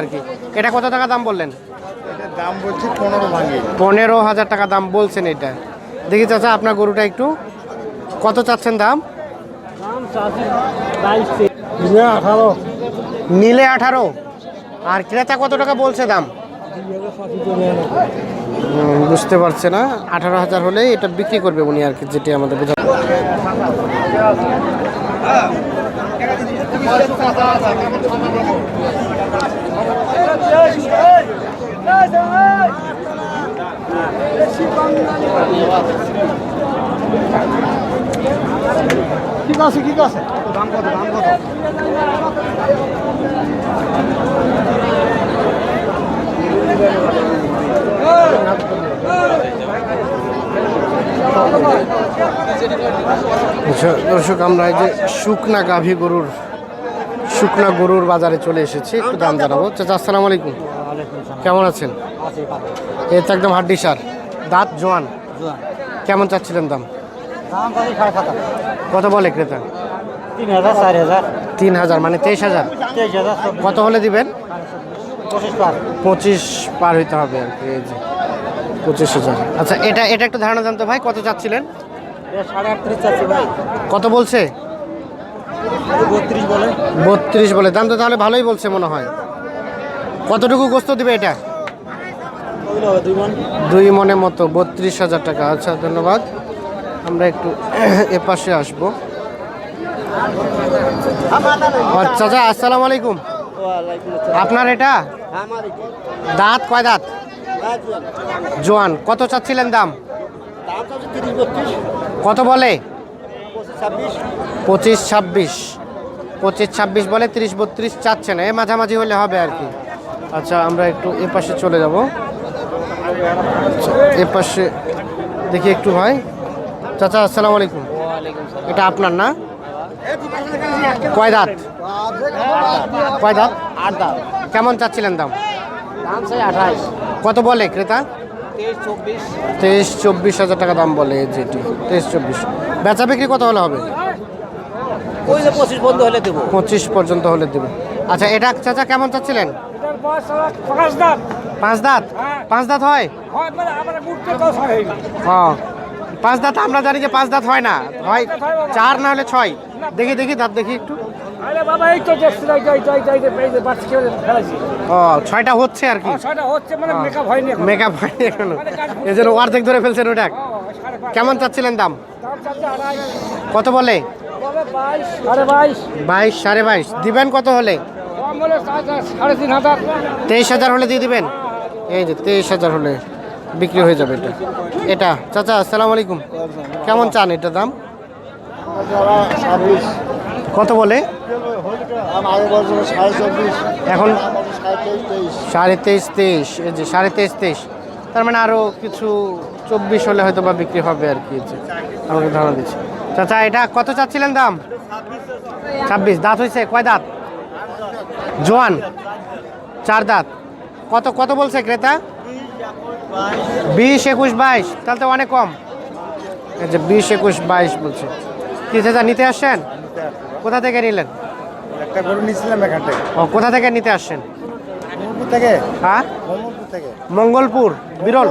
আর কি। এটা কত টাকা দাম বললেন? দাম বলছি পনেরো ভাঙে। পনেরো হাজার টাকা দাম বলছেন এটা। দেখি চাচা আপনার গরুটা একটু। কত চাচ্ছেন দাম? আঠারো। নিলে আঠারো। আর ক্রেতা কত টাকা বলছে দাম? বুঝতে পারছে না। আঠারো হাজার হলে এটা বিক্রি করবে উনি আর কি যেটি আমাদের বোঝা ঠিক আছে ঠিক আছে দর্শক আমরা এই যে শুকনা গাভী গরুর শুকনা গরুর বাজারে চলে এসেছি একটু দাম জানাব। চাচা আসসালামু আলাইকুম। কেমন আছেন? এই তো একদম হাড্ডি সার। দাঁত জোয়ান। কেমন চাচ্ছিলেন দাম? কত বলে ক্রেতা? তিন হাজার মানে তেইশ হাজার। কত হলে দিবেন? পঁচিশ পার হইতে হবে আর কি এই যে পঁচিশ হাজার। আচ্ছা এটা এটা একটু ধারণা জানতো ভাই কত চাচ্ছিলেন? কত বলছে? বত্রিশ বলে। দাম তো তাহলে ভালোই বলছে মনে হয়। কতটুকু গোস্ত দিবে এটা? দুই মন। মতো বত্রিশ হাজার টাকা। আচ্ছা ধন্যবাদ। আমরা একটু এ পাশে আসব। আচ্ছা আচ্ছা আসসালামু আলাইকুম। আপনার এটা? দাঁত কয় দাঁত? জোয়ান। কত চাচ্ছিলেন দাম? কত বলে? পঁচিশ ছাব্বিশ। পঁচিশ ছাব্বিশ বলে তিরিশ বত্রিশ চাচ্ছে না। এ মাঝামাঝি হলে হবে আর কি। আচ্ছা আমরা একটু এ পাশে চলে যাব। এ পাশে দেখি একটু ভাই চাচা আসসালামু আলাইকুম। এটা আপনার না? কয় দাঁত? কয় দাঁত? আট দাম কেমন চাচ্ছিলেন দাম? আঠাশ। কত বলে ক্রেতা? তেইশ চব্বিশ। হাজার টাকা দাম বলে যেটি। তেইশ চব্বিশ। বেচা বিক্রি কত হলে হবে? ওই যে পঁচিশ বন্ধ হলে দেবো। পঁচিশ পর্যন্ত হলে দেবে। আচ্ছা এটা চাচা কেমন চাচ্ছিলেন? পাঁচ দাঁত। পাঁচ দাঁত? পাঁচ দাঁত হয়? হয় মানে হয়। হ্যাঁ। পাঁচ দাঁত আমরা জানি যে পাঁচ দাঁত হয় না। হয় চার না হলে ছয়। দেখি দেখি দাঁত দেখি একটু। ও ছয়টা হচ্ছে আর কি। ছয়টা হচ্ছে মানে মেকআপ হয়নি এখন। মেকআপ হয়নি এখনও। এই জন্য অর্ধেক ধরে ফেলছেন ওটা কেমন চাচ্ছিলেন দাম? দাম চাচ্ছে আড়াই। কত বলে? বাইশ সাড়ে বাইশ। দিবেন কত হলে? তেইশ হাজার হলে দিয়ে দিবেন? এই যে তেইশ হাজার হলে বিক্রি হয়ে যাবে এটা। এটা, চাচা, আসসালামু আলাইকুম। কেমন চান এটা দাম? কত বলে? এখন সাড়ে তেইশ তেইশ, এই যে সাড়ে তেইশ তেইশ। তার মানে আরও কিছু চব্বিশ হলে হয়তো বা বিক্রি হবে আর কি। আমাকে ধারণা দিচ্ছি। চাচা এটা কত চাচ্ছিলেন দাম? ছাব্বিশ। দাঁত হয়েছে কয় দাঁত? জোয়ান। চার দাঁত। কত কত বলছে ক্রেতা? বিশ একুশ বাইশ। তাহলে তো অনেক কম। আচ্ছা বিশ একুশ বাইশ বলছে। কি চাচা নিতে আসছেন? কোথা থেকে নিলেন? একটা গরু নিয়েছিলাম এখান থেকে। ও কোথা থেকে নিতে আসছেন? থেকে। হ্যাঁ? থেকে। মঙ্গলপুর বিরল?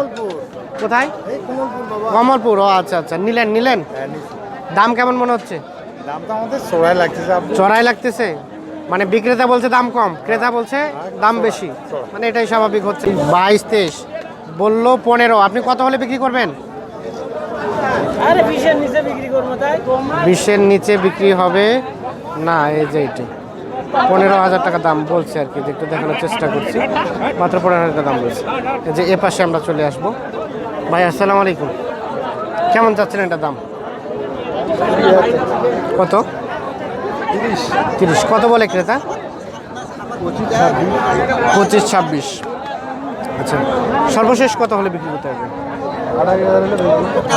কোথায়? কমলপুর ও আচ্ছা আচ্ছা। নিলেন নিলেন? হ্যাঁ। দাম কেমন মনে হচ্ছে? দাম তো আমাদের চড়াই লাগতেছে চড়াই লাগতেছে? মানে বিক্রেতা বলছে দাম কম ক্রেতা বলছে দাম বেশি। মানে এটাই স্বাভাবিক হচ্ছে। বাইশ তেইশ বলল পনেরো। আপনি কত হলে বিক্রি করবেন? আরে বিশের নিচে বিক্রি করব তাই? বিশের নিচে বিক্রি হবে না এই যে এটি পনেরো হাজার টাকা দাম বলছে আর কি একটু দেখানোর চেষ্টা করছি। মাত্র পনেরো হাজার টাকা দাম বলছে। এই যে এ পাশে আমরা চলে আসব। ভাই আসসালামু আলাইকুম। কেমন চাচ্ছেন এটা দাম? কত? তিরিশ। তিরিশ। কত বলে ক্রেতা? পঁচিশ ছাব্বিশ। আচ্ছা সর্বশেষ কত হলে বিক্রি করতে হবে।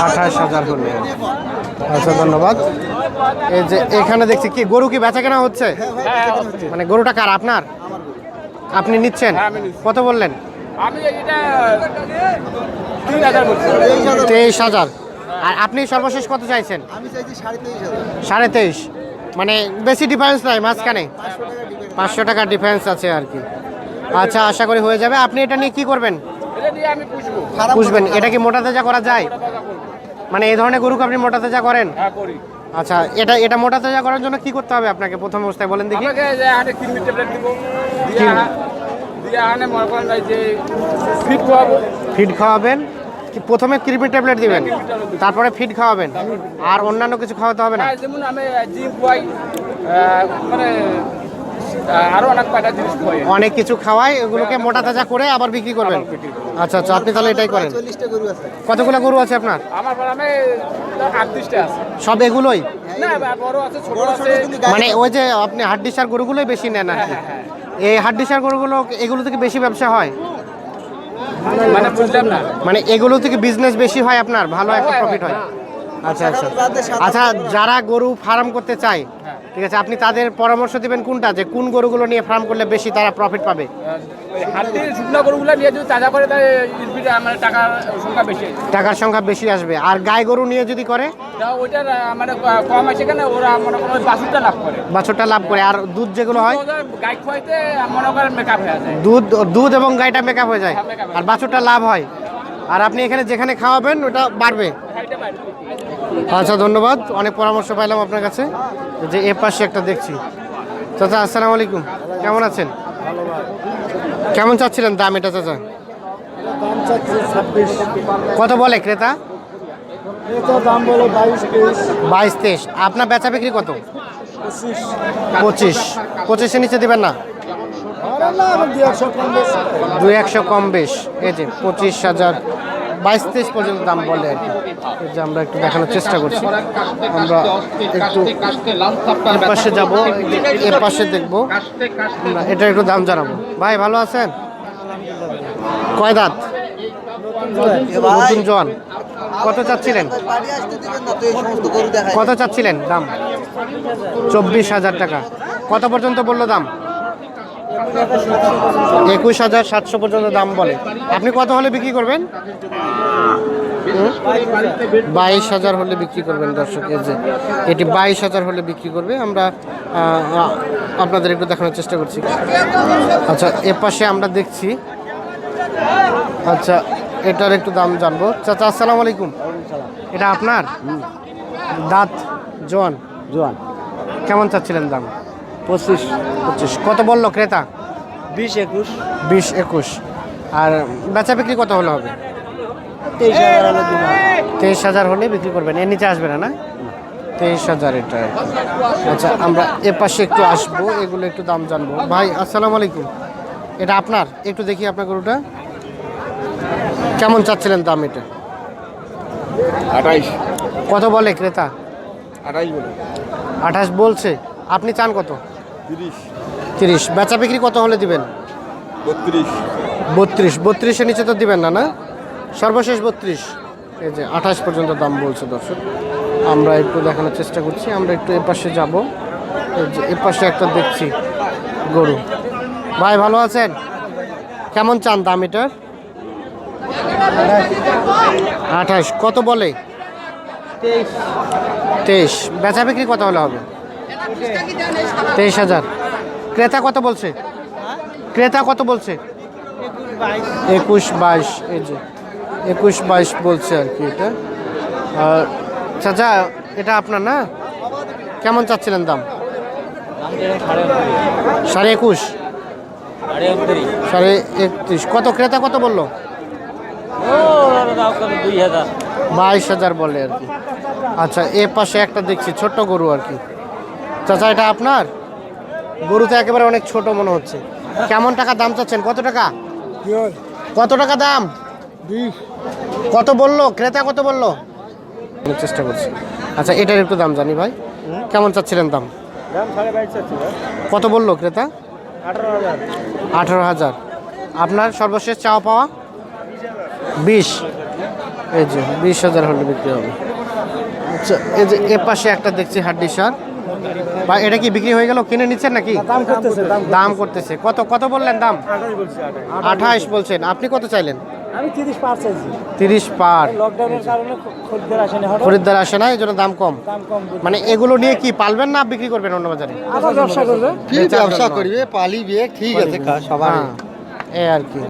আঠাশ হাজার হলে। আচ্ছা ধন্যবাদ। এই যে এখানে দেখছি কি গরু কি বেচা কেনা হচ্ছে? মানে গরুটা কার আপনার? আপনি নিচ্ছেন? কত বললেন? আমি এটা তিন হাজার বলছি। তেইশ হাজার। আর আপনি সর্বশেষ কত চাইছেন? আমি চাইছি সাড়ে তেইশ হাজার। সাড়ে তেইশ। মানে বেশি ডিফারেন্স নাই মাঝখানে? পাঁচশো টাকা ডিফারেন্স আছে আর কি। আচ্ছা আশা করি হয়ে যাবে। আপনি এটা নিয়ে কি করবেন? বুঝবেন এটা কি মোটা তাজা করা যায়? মানে এই ধরনের গরুকে আপনি মোটা তাজা করেন? হ্যাঁ আচ্ছা এটা এটা মোটা তাজা করার জন্য কি করতে হবে আপনাকে? প্রথম অবস্থায় বলেন দেখি। ফিড খাওয়াবেন। প্রথমে ক্রিমি ট্যাবলেট দিবেন। তারপরে ফিড খাওয়াবেন আর অন্যান্য কিছু খাওয়াতে হবে না? আর যেমন আমি জিম খুয়াই মানে আরও অনেক কয়টা জিনিস অনেক কিছু খাওয়াই এগুলোকে মোটা তাজা করে আবার বিক্রি করবেন। আচ্ছা আচ্ছা আপনি তাহলে এটাই করেন। চল্লিশটা গরু আছে। কতগুলো গরু আছে আপনার? আমার গ্রামে আটত্রিশটা আছে। সব এগুলোই? না বড় আছে ছোট আছে। মানে ওই যে আপনি হাড্ডিসার গরুগুলোই বেশি নেন আর কি। হ্যাঁ, এই হাড্ডিসার গরুগুলো এগুলো থেকে বেশি ব্যবসা হয়? মানে বুঝলাম না। মানে এগুলো থেকে বিজনেস বেশি হয় আপনার ভালো একটা প্রফিট হয় আচ্ছা আচ্ছা। আচ্ছা যারা গরু ফার্ম করতে চায়। ঠিক আছে আপনি তাদের পরামর্শ দিবেন কোনটা যে কোন গরুগুলো নিয়ে ফার্ম করলে বেশি তারা প্রফিট পাবে? শুকনো গরুগুলো নিয়ে যদি তাজা করে তাহলে টাকার সংখ্যা বেশি। টাকার সংখ্যা বেশি আসবে। আর গাই গরু নিয়ে যদি করে? মানে কম আছে কেন? ওরা মনে করেন বাছুরটা লাভ করে। বাছরটা লাভ করে। আর দুধ যেগুলো হয়? ওদের গাই খোয়াইতে মনে করেন মেকআপ হয়ে যায়। দুধ দুধ এবং গাইটা মেকআপ হয়ে যায়। হ্যাঁ, হয়ে আর বাছুরটা লাভ হয়। আর আপনি এখানে যেখানে খাওয়াবেন ওটা বাড়বে। আচ্ছা ধন্যবাদ। অনেক পরামর্শ পাইলাম আপনার কাছে। যে এ পাশে একটা দেখছি। চাচা, আসসালামু আলাইকুম। কেমন আছেন? কেমন চাচ্ছিলেন দাম এটা, চাচা? কত বলে ক্রেতা? বাইশ তেইশ। আপনার বেচা বিক্রি কত? পঁচিশ পঁচিশ। পঁচিশের নিচে দেবেন না? দুই একশো কম বেশ। এই যে পঁচিশ হাজার বাইশ তেইশ পর্যন্ত দাম বলে আর কি। যে আমরা একটু দেখানোর চেষ্টা করছি। আমরা একটু পাশে যাব, এ পাশে দেখব। এটা একটু দাম জানাব। ভাই, ভালো আছেন? কয় দাঁত? নতুন জন কত চাচ্ছিলেন? কত চাচ্ছিলেন দাম? চব্বিশ হাজার টাকা। কত পর্যন্ত বলল দাম? একুশ হাজার সাতশো পর্যন্ত দাম বলে। আপনি কত হলে বিক্রি করবেন? বাইশ হাজার হলে বিক্রি করবেন দর্শক এই যে এটি বাইশ হাজার হলে বিক্রি করবে। আমরা আপনাদের একটু দেখানোর চেষ্টা করছি। আচ্ছা এ পাশে আমরা দেখছি। আচ্ছা এটার একটু দাম জানব। চাচা আসসালামু আলাইকুম। এটা আপনার? দাঁত জোয়ান। জোয়ান। কেমন চাচ্ছিলেন দাম? পঁচিশ পঁচিশ। কত বলল ক্রেতা? বিশ একুশ। বিশ একুশ। আর বেচা বিক্রি কত হলে হবে? তেইশ হাজার হলে দিন তেইশ হাজার হলে বিক্রি করবেন। এর নিচে আসবে না না? তেইশ হাজার এটা। আচ্ছা আমরা এ পাশে একটু আসব এগুলো একটু দাম জানব। ভাই আসসালামু আলাইকুম। এটা আপনার? একটু দেখি আপনার গরুটা। কেমন চাচ্ছিলেন দাম এটা? আঠাইশ। কত বলে ক্রেতা? আঠাইশ বলে। আঠাশ বলছে? আপনি চান কত? তিরিশ। তিরিশ। বেচা বিক্রি কত হলে দিবেন? বত্রিশ। বত্রিশ। বত্রিশের নিচে তো দিবেন না না? সর্বশেষ বত্রিশ। এই যে আঠাশ পর্যন্ত দাম বলছে দর্শক। আমরা একটু দেখানোর চেষ্টা করছি। আমরা একটু এপাশে যাব। এই যে এপাশে একটা দেখছি গরু। ভাই ভালো আছেন? কেমন চান দাম এটার? আঠাশ। কত বলে? তেইশ। বেচা বিক্রি কত হলে হবে? তেইশ হাজার। ক্রেতা কত বলছে? ক্রেতা কত বলছে? একুশ বাইশ, এই যে। একুশ বাইশ বলছে আর কি এটা। আর চাচা, এটা আপনার না? কেমন চাচ্ছিলেন দাম? সাড়ে একুশ। সাড়ে একত্রিশ। কত? ক্রেতা কত বলল? বাইশ হাজার বলে আর কি। আচ্ছা এ পাশে একটা দেখছি, ছোট্ট গরু আর কি। চাচা এটা আপনার? গরু তো একেবারে অনেক ছোট মনে হচ্ছে। কেমন টাকা দাম চাচ্ছেন? কত টাকা? কত টাকা দাম? কত বলল? ক্রেতা কত বলল? আমি চেষ্টা করছি। আচ্ছা এটার একটু দাম জানি ভাই। কেমন চাচ্ছিলেন দাম? কত বলল ক্রেতা? আঠারো হাজার। আঠারো হাজার। আপনার সর্বশেষ চাওয়া পাওয়া? বিশ। এই যে বিশ হাজার হলে বিক্রি হবে। আচ্ছা এই যে এ পাশে একটা দেখছি হাড্ডি সার বা এটা কি বিক্রি হয়ে গেল? কিনে নিচ্ছেন নাকি? দাম করতেছে দাম দাম করতেছে। কত কত বললেন দাম? আঠাশ আঠাইশ বলছেন। আপনি কত চাইলেন? আমি তিরিশ পার চাইছি। তিরিশ পার। লকডাউনের কারণে খরিদ্দার আসে না দাম কম। দাম কম মানে এগুলো নিয়ে কি পালবেন না বিক্রি করবেন অন্য বাজারে? আবার ব্যবসা করবে? কি ব্যবসা করবে পালিবে ঠিক আছে সবার হ্যাঁ। এই আর কি।